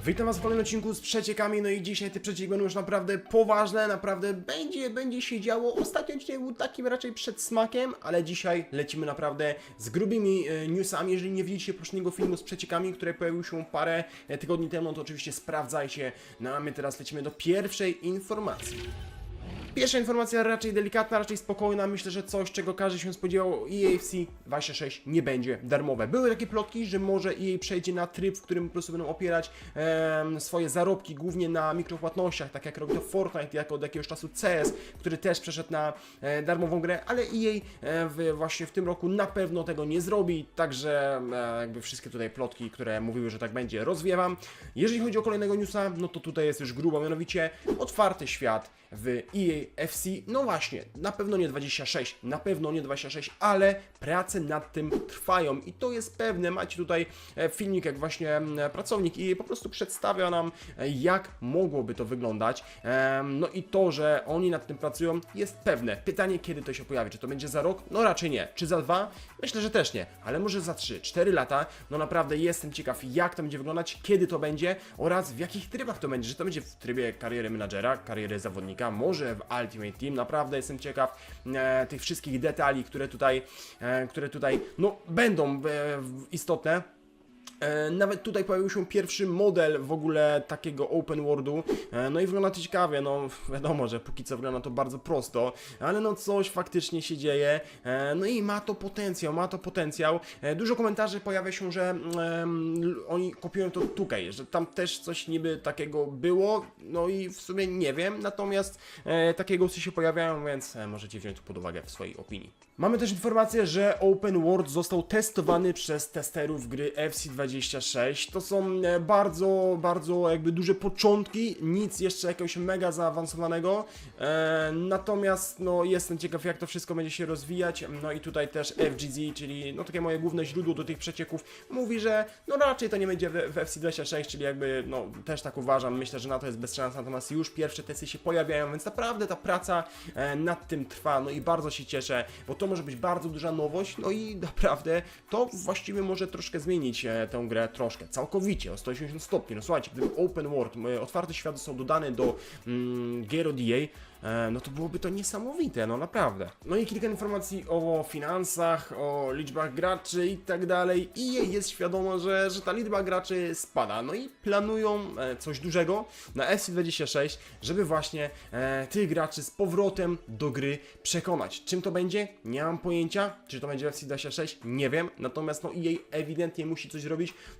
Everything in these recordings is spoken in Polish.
Witam was w kolejnym odcinku z przeciekami, no i dzisiaj te przecieki będą już naprawdę poważne, naprawdę będzie, będzie się działo. Ostatnio dzisiaj był takim raczej przed smakiem, ale dzisiaj lecimy naprawdę z grubymi e, newsami. Jeżeli nie widzicie poprzedniego filmu z przeciekami, który pojawił się parę e, tygodni temu, to oczywiście sprawdzajcie. No a my teraz lecimy do pierwszej informacji. Pierwsza informacja raczej delikatna, raczej spokojna. Myślę, że coś, czego każdy się spodziewał, EAFC 26 nie będzie darmowe. Były takie plotki, że może EA przejdzie na tryb, w którym po prostu będą opierać em, swoje zarobki głównie na mikropłatnościach, tak jak robi to Fortnite, jako od jakiegoś czasu CS, który też przeszedł na e, darmową grę, ale EA e, w, właśnie w tym roku na pewno tego nie zrobi, także e, jakby wszystkie tutaj plotki, które mówiły, że tak będzie, rozwiewam. Jeżeli chodzi o kolejnego newsa, no to tutaj jest już grubo, mianowicie otwarty świat w EA FC. No właśnie, na pewno nie 26, na pewno nie 26, ale prace nad tym trwają i to jest pewne. Macie tutaj e, filmik, jak właśnie m, pracownik EA po prostu przedstawia nam, e, jak mogłoby to wyglądać. No i to, że oni nad tym pracują, jest pewne. Pytanie, kiedy to się pojawi? Czy to będzie za rok? No raczej nie. Czy za dwa? Myślę, że też nie, ale może za 3, 4 lata. No naprawdę jestem ciekaw, jak to będzie wyglądać, kiedy to będzie oraz w jakich trybach to będzie. Czy to będzie w trybie kariery menadżera, kariery zawodnika, może w Ultimate Team. Naprawdę jestem ciekaw e, tych wszystkich detali, które tutaj, e, które tutaj no, będą e, istotne. E, Nawet tutaj pojawił się pierwszy model w ogóle takiego open worldu. E, No i wygląda to ciekawie, no wiadomo, że póki co wygląda to bardzo prosto, ale no coś faktycznie się dzieje. E, No i ma to potencjał, ma to potencjał. Dużo komentarzy pojawia się, że em, oni kopiują to tutaj, że tam też coś niby takiego było, no i w sumie nie wiem, natomiast e, takie głosy się pojawiają, więc możecie wziąć to pod uwagę w swojej opinii. Mamy też informację, że Open World został testowany przez testerów gry FC26. To są e, bardzo, bardzo jakby duże początki, nic jeszcze jakiegoś mega zaawansowanego. E, natomiast no, jestem ciekaw, jak to wszystko będzie się rozwijać. No i tutaj też FGZ, czyli no, takie moje główne źródło do tych przecieków, mówi, że no raczej to nie będzie w, w FC26, czyli jakby no też tak uważam. Myślę, że na to jest bez szans, natomiast już pierwsze testy się pojawiają, więc naprawdę ta praca e, nad tym trwa. No i bardzo się cieszę, bo to może być bardzo duża nowość, no i naprawdę to właściwie może troszkę zmienić e, tę grę troszkę, całkowicie, o 180 stopni. No słuchajcie, gdyby Open World, e, otwarty świat został dodany do mm, gier od EA, e, no to byłoby to niesamowite, no naprawdę. No i kilka informacji o finansach, o liczbach graczy i tak dalej. EA jest świadoma, że, że ta liczba graczy spada, no i planują e, coś dużego na FC26, żeby właśnie e, tych graczy z powrotem do gry przekonać. Czym to będzie? Nie mam pojęcia. Czy to będzie w FC26? Nie wiem. Natomiast no EA ewidentnie musi coś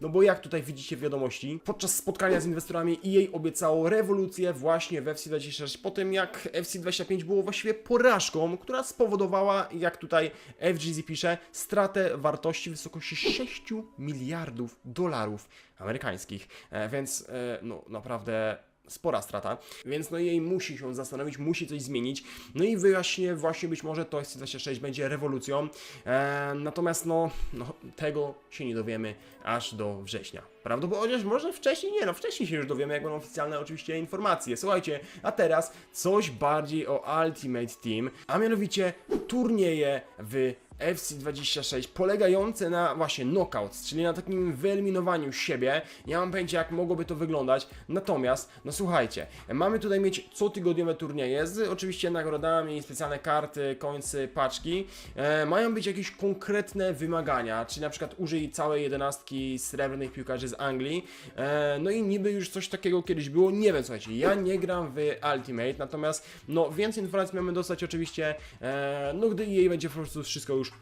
no bo jak tutaj widzicie w wiadomości, podczas spotkania z inwestorami EA obiecało rewolucję właśnie w FC26 po tym jak FC25 było właściwie porażką, która spowodowała, jak tutaj FGZ pisze, stratę wartości w wysokości 6 miliardów dolarów amerykańskich. E, więc e, no naprawdę spora strata, więc no jej musi się zastanowić, musi coś zmienić, no i wyjaśnie właśnie być może to SC26 będzie rewolucją, e, natomiast no, no tego się nie dowiemy aż do września. Prawdopodobnie może wcześniej, nie no wcześniej się już dowiemy, jak będą oficjalne oczywiście informacje. Słuchajcie, a teraz coś bardziej o Ultimate Team, a mianowicie turnieje w FC26 polegające na właśnie knockouts, czyli na takim wyeliminowaniu siebie. Ja mam pojęcie jak mogłoby to wyglądać. Natomiast, no słuchajcie, mamy tutaj mieć cotygodniowe turnieje z oczywiście nagrodami, specjalne karty, końce, paczki. E, mają być jakieś konkretne wymagania, czyli na przykład użyj całej jedenastki srebrnych piłkarzy z Anglii. E, no i niby już coś takiego kiedyś było. Nie wiem, słuchajcie, ja nie gram w Ultimate, natomiast no więcej informacji mamy dostać oczywiście, e, no gdy jej będzie po prostu wszystko już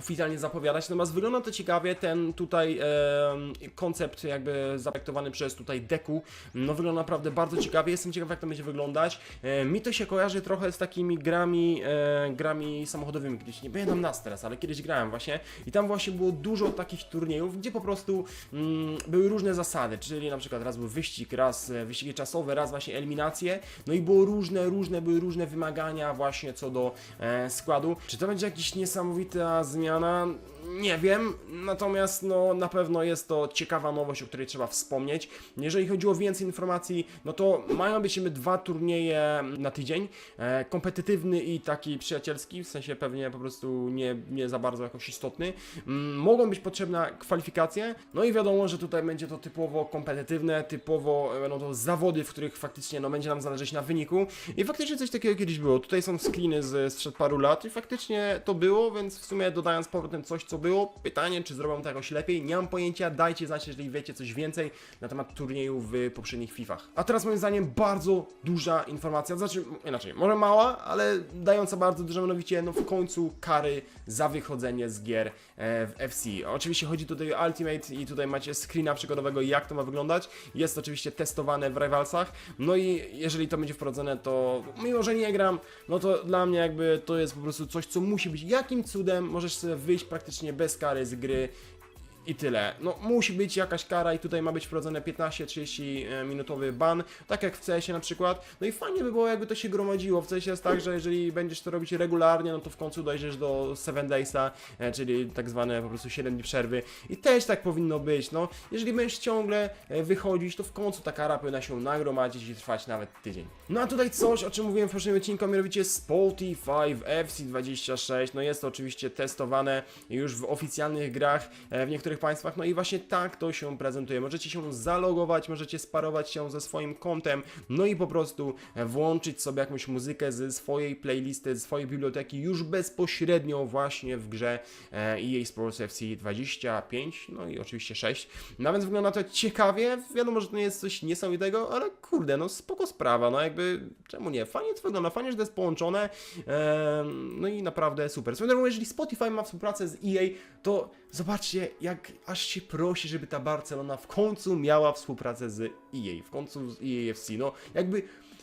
oficjalnie zapowiadać, natomiast wygląda to ciekawie, ten tutaj e, koncept jakby zaprojektowany przez tutaj Deku, no wygląda naprawdę bardzo ciekawie, jestem ciekaw jak to będzie wyglądać. E, mi to się kojarzy trochę z takimi grami, e, grami samochodowymi, kiedyś nie pamiętam nas teraz, ale kiedyś grałem właśnie. I tam właśnie było dużo takich turniejów, gdzie po prostu mm, były różne zasady, czyli na przykład raz był wyścig, raz e, wyścigi czasowe, raz właśnie eliminacje, no i było różne, różne, były różne wymagania właśnie co do e, składu. Czy to będzie jakaś niesamowita zmiana Nie wiem, natomiast no na pewno jest to ciekawa nowość, o której trzeba wspomnieć. Jeżeli chodzi o więcej informacji, no to mają być dwa turnieje na tydzień, e, kompetytywny i taki przyjacielski, w sensie pewnie po prostu nie, nie za bardzo jakoś istotny. Mm, mogą być potrzebne kwalifikacje, no i wiadomo, że tutaj będzie to typowo kompetytywne, typowo e, będą to zawody, w których faktycznie no, będzie nam zależeć na wyniku i faktycznie coś takiego kiedyś było. Tutaj są screeny z sprzed paru lat i faktycznie to było, więc w sumie z powrotem coś, co było, pytanie, czy zrobią to jakoś lepiej, nie mam pojęcia, dajcie znać, jeżeli wiecie coś więcej na temat turniejów w poprzednich FIFAch. A teraz moim zdaniem bardzo duża informacja, znaczy inaczej, może mała, ale dająca bardzo dużo, mianowicie no w końcu kary za wychodzenie z gier e, w FC. Oczywiście chodzi tutaj o Ultimate i tutaj macie screena przykładowego jak to ma wyglądać. Jest oczywiście testowane w Rivalsach. No i jeżeli to będzie wprowadzone, to mimo, że nie gram, no to dla mnie jakby to jest po prostu coś, co musi być. Jakim cudem możesz wyjść praktycznie bez kary z gry i tyle. No musi być jakaś kara i tutaj ma być wprowadzone 15-30 minutowy ban, tak jak w CS-ie na przykład. No i fajnie by było jakby to się gromadziło. W CS-ie jest tak, że jeżeli będziesz to robić regularnie, no to w końcu dojdziesz do 7 daysa, e, czyli tak zwane po prostu 7 dni przerwy i też tak powinno być. No jeżeli będziesz ciągle e, wychodzić, to w końcu ta kara powinna się nagromadzić i trwać nawet tydzień. No a tutaj coś, o czym mówiłem w poprzednim odcinku, mianowicie Spotify w FC26. No jest to oczywiście testowane już w oficjalnych grach e, w niektórych państwach. No i właśnie tak to się prezentuje. Możecie się zalogować, możecie sparować się ze swoim kontem, no i po prostu e, włączyć sobie jakąś muzykę ze swojej playlisty, ze swojej biblioteki już bezpośrednio właśnie w grze e, EA Sports FC 25, no i oczywiście 6. No więc wygląda to ciekawie. Wiadomo, że to nie jest coś niesamowitego, ale kurde, no spoko sprawa, no jakby czemu nie? Fajnie to wygląda, fajnie, że to jest połączone. Em, no i naprawdę super. Swoją drogą, jeżeli Spotify ma współpracę z EA, to zobaczcie, jak aż się prosi, żeby ta Barcelona w końcu miała współpracę z EA, w końcu z EAFC. No jakby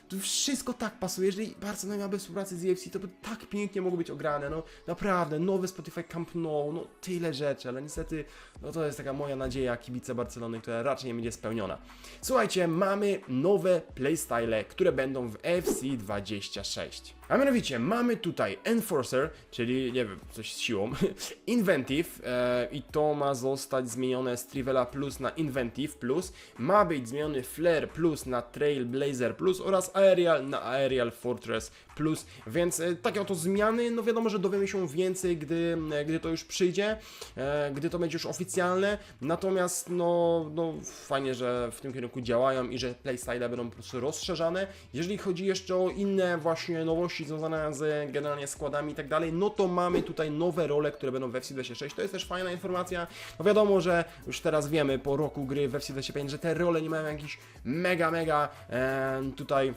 to wszystko tak pasuje. Jeżeli Barcelona miałaby współpracę z EFC, to by tak pięknie mogło być ograne. No naprawdę, nowy Spotify Camp Nou, no tyle rzeczy, ale niestety, no to jest taka moja nadzieja kibica Barcelony, która raczej nie będzie spełniona. Słuchajcie, mamy nowe playstyle, które będą w FC 26. A mianowicie mamy tutaj Enforcer, czyli nie wiem, coś z siłą, Inventive e, i to ma zostać zmienione z Trivela Plus na Inventive Plus, ma być zmieniony Flare Plus na Trailblazer Plus oraz Aerial na Aerial Fortress Plus, więc e, takie oto zmiany, no wiadomo, że dowiemy się więcej, gdy, e, gdy to już przyjdzie, e, gdy to będzie już oficjalne, natomiast no, no fajnie, że w tym kierunku działają i że playstyle będą po prostu rozszerzane. Jeżeli chodzi jeszcze o inne właśnie nowości związane z generalnie składami i tak dalej, no to mamy tutaj nowe role, które będą w FC26. To jest też fajna informacja. No wiadomo, że już teraz wiemy po roku gry w FC25, że te role nie mają jakichś mega, mega e, tutaj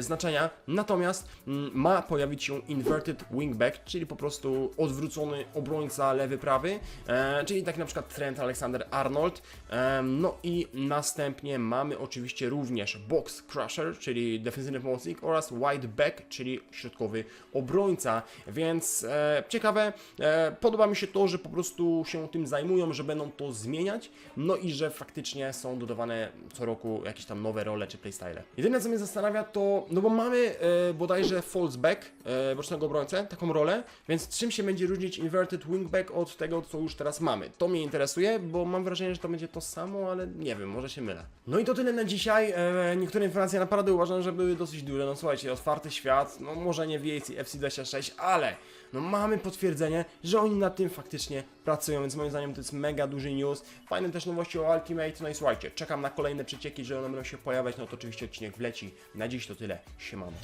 znaczenia, natomiast mm, ma pojawić się inverted wingback, czyli po prostu odwrócony obrońca lewy prawy, e, czyli tak na przykład Trent Alexander-Arnold. E, no i następnie mamy oczywiście również box crusher, czyli defensywny pomocnik oraz wide back, czyli środkowy obrońca, więc e, ciekawe, e, podoba mi się to, że po prostu się tym zajmują, że będą to zmieniać, no i że faktycznie są dodawane co roku jakieś tam nowe role czy playstyle. Jedyne co mnie zastanawia to, no bo mamy e, bodajże false back, e, bocznego obrońcę, taką rolę, więc czym się będzie różnić inverted wingback od tego, co już teraz mamy? To mnie interesuje, bo mam wrażenie, że to będzie to samo, ale nie wiem, może się mylę. No i to tyle na dzisiaj. E, niektóre informacje naprawdę uważam, że były dosyć duże. No słuchajcie, otwarty świat, no może nie w EAC FC26, ale no mamy potwierdzenie, że oni nad tym faktycznie pracują, więc moim zdaniem to jest mega duży news. Fajne też nowości o Ultimate, no i słuchajcie, czekam na kolejne przecieki, że one będą się pojawiać, no to oczywiście odcinek wleci. Na dziś to tyle, siemano.